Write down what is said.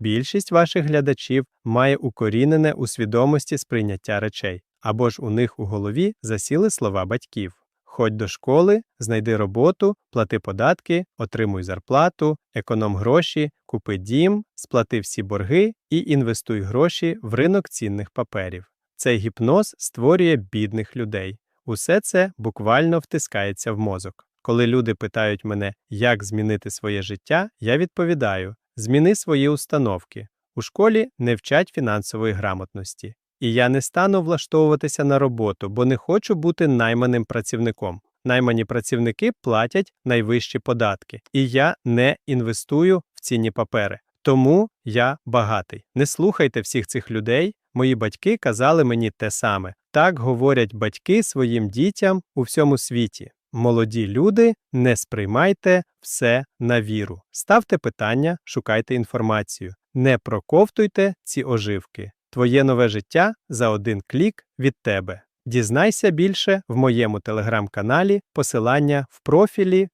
Більшість ваших глядачів має укорінене у свідомості сприйняття речей, або ж у них у голові засіли слова батьків. Ходь до школи, знайди роботу, плати податки, отримуй зарплату, економ гроші, купи дім, сплати всі борги і інвестуй гроші в ринок цінних паперів. Цей гіпноз створює бідних людей. Усе це буквально втискається в мозок. Коли люди питають мене, як змінити своє життя, я відповідаю: зміни свої установки. У школі не вчать фінансової грамотності. І я не стану влаштовуватися на роботу, бо не хочу бути найманим працівником. Наймані працівники платять найвищі податки, і я не інвестую в цінні папери. Тому я багатий. Не слухайте всіх цих людей. Мої батьки казали мені те саме. Так говорять батьки своїм дітям у всьому світі. Молоді люди, не сприймайте все на віру. Ставте питання, шукайте інформацію. Не проковтуйте ці оживки. Твоє нове життя за один клік від тебе. Дізнайся більше в моєму телеграм-каналі, посилання в профілі